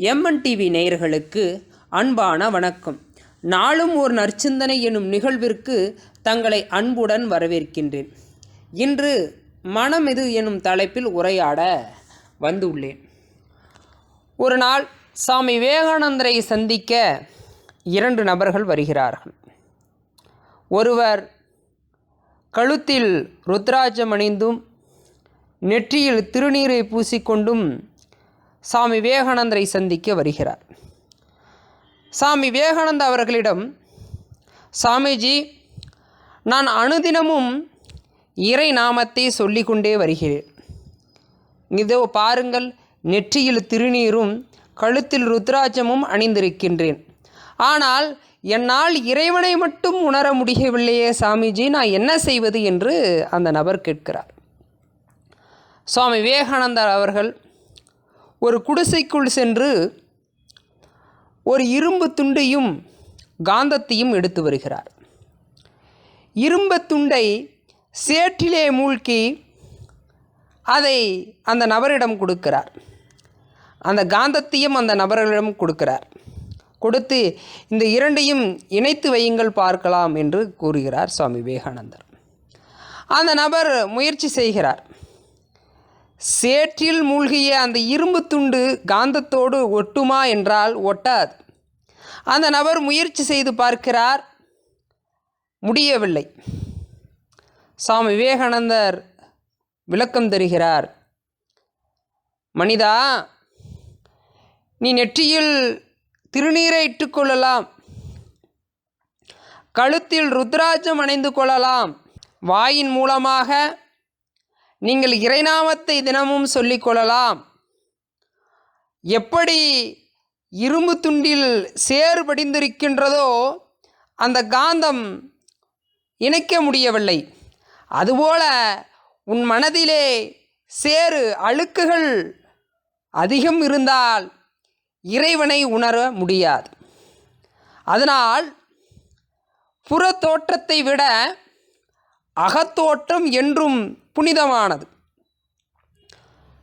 MN TV நேயர்களுக்கு அன்பான வணக்கம். நாளும் ஒரு நற்சிந்தனை எனும் நிகழ்விற்கு தங்களை அன்புடன் வரவேற்கின்றேன். இன்று மனமெது எனும் தலைப்பில் உரையாட வந்துள்ளேன். ஒரு நாள் சாமி விவேகானந்தரை சந்திக்க இரண்டு நபர்கள் வருகிறார்கள். ஒருவர் கழுத்தில் ருத்ராஜம் அணிந்தும் நெற்றியில் திருநீரை பூசிக்கொண்டும் சாமி விவேகானந்தரை சந்திக்க வருகிறார். சாமி விவேகானந்த அவர்களிடம் சாமிஜி நான் அனுதினமும் இறை நாமத்தை சொல்லிக்கொண்டே வருகிறேன். இதோ பாருங்கள் நெற்றியில் திருநீரும் கழுத்தில் ருத்ராஜமும் அணிந்திருக்கின்றேன். ஆனால் என்னால் இறைவனை மட்டும் உணர முடியவில்லையே சாமிஜி நான் என்ன செய்வது? என்று அந்த நபர் கேட்கிறார். சுவாமி விவேகானந்தர் அவர்கள் ஒரு குடிசைக்குள் சென்று ஒரு இரும்பு துண்டையும் காந்தத்தையும் எடுத்து வருகிறார். இரும்பு துண்டை சேற்றிலே மூழ்கி அதை அந்த நபரிடம் கொடுக்கிறார். அந்த காந்தத்தையும் அந்த நபர்களிடம் கொடுக்கிறார். கொடுத்து இந்த இரண்டையும் இணைத்து வையுங்கள் பார்க்கலாம் என்று கூறுகிறார் சுவாமி விவேகானந்தர். அந்த நபர் முயற்சி செய்கிறார். சேற்றில் மூழ்கிய அந்த இரும்பு துண்டு காந்தத்தோடு ஒட்டுமா என்றால் ஒட்டாது. அந்த நபர் முயற்சி செய்து பார்க்கிறார் முடியவில்லை. சுவாமி விவேகானந்தர் விளக்கம் தருகிறார் மனிதா நீ நெற்றியில் திருநீரை இட்டுக்கொள்ளலாம் கழுத்தில் ருத்ராஜம் அணைந்து கொள்ளலாம். வாயின் மூலமாக நீங்கள் இறைநாமத்தை தினமும் சொல்லிக்கொள்ளலாம் எப்படி இரும்பு துண்டில் சேறு படிந்திருக்கின்றதோ அந்த காந்தம் இணைக்க முடியவில்லை. அதுபோல உன் மனதிலே சேறு அழுக்குகள் அதிகம் இருந்தால் இறைவனை உணர முடியாது. அதனால் புற தோற்றத்தை விட அகத்தோற்றம் என்றும் புனிதமானது.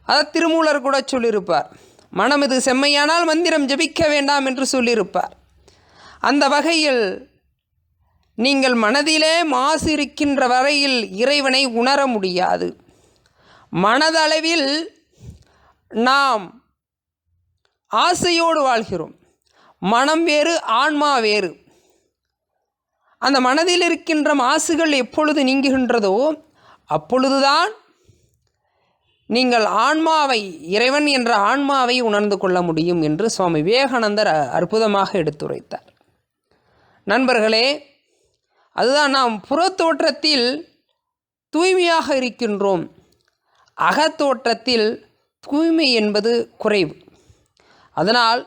அதை திருமூலர் கூட சொல்லியிருப்பார். மனம் இது செம்மையானால் மந்திரம் ஜபிக்க வேண்டாம் என்று சொல்லியிருப்பார். அந்த வகையில் நீங்கள் மனதிலே மாசு இருக்கின்ற வரையில் இறைவனை உணர முடியாது. மனதளவில் நாம் ஆசையோடு வாழ்கிறோம். மனம் வேறு ஆன்மா வேறு. அந்த மனதில் இருக்கின்ற மாசுகள் எப்பொழுது நீங்குகின்றதோ அப்பொழுதுதான் நீங்கள் ஆன்மாவை இறைவன் என்ற ஆன்மாவை உணர்ந்து கொள்ள முடியும் என்று சுவாமி விவேகானந்தர் அற்புதமாக எடுத்துரைத்தார். நண்பர்களே அதுதான் நாம் புறத்தோற்றத்தில் தூய்மையாக இருக்கின்றோம். அகத்தோற்றத்தில் தூய்மை என்பது குறைவு. அதனால்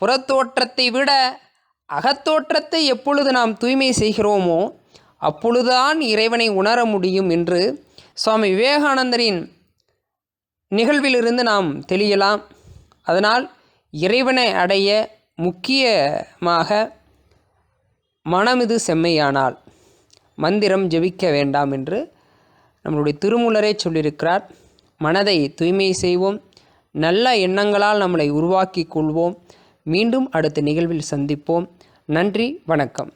புறத்தோற்றத்தை விட அகத்தோற்றத்தை எப்பொழுது நாம் தூய்மை செய்கிறோமோ அப்பொழுதுதான் இறைவனை உணர முடியும் என்று சுவாமி விவேகானந்தரின் நிகழ்விலிருந்து நாம் தெளியலாம். அதனால் இறைவனை அடைய முக்கியமாக மனமிது செம்மையானால் மந்திரம் ஜெபிக்க வேண்டாம் என்று நம்மளுடைய திருமூலரே சொல்லியிருக்கிறார். மனதை தூய்மை செய்வோம். நல்ல எண்ணங்களால் நம்மளை உருவாக்கி கொள்வோம். மீண்டும் அடுத்த நிகழ்வில் சந்திப்போம். நன்றி வணக்கம்.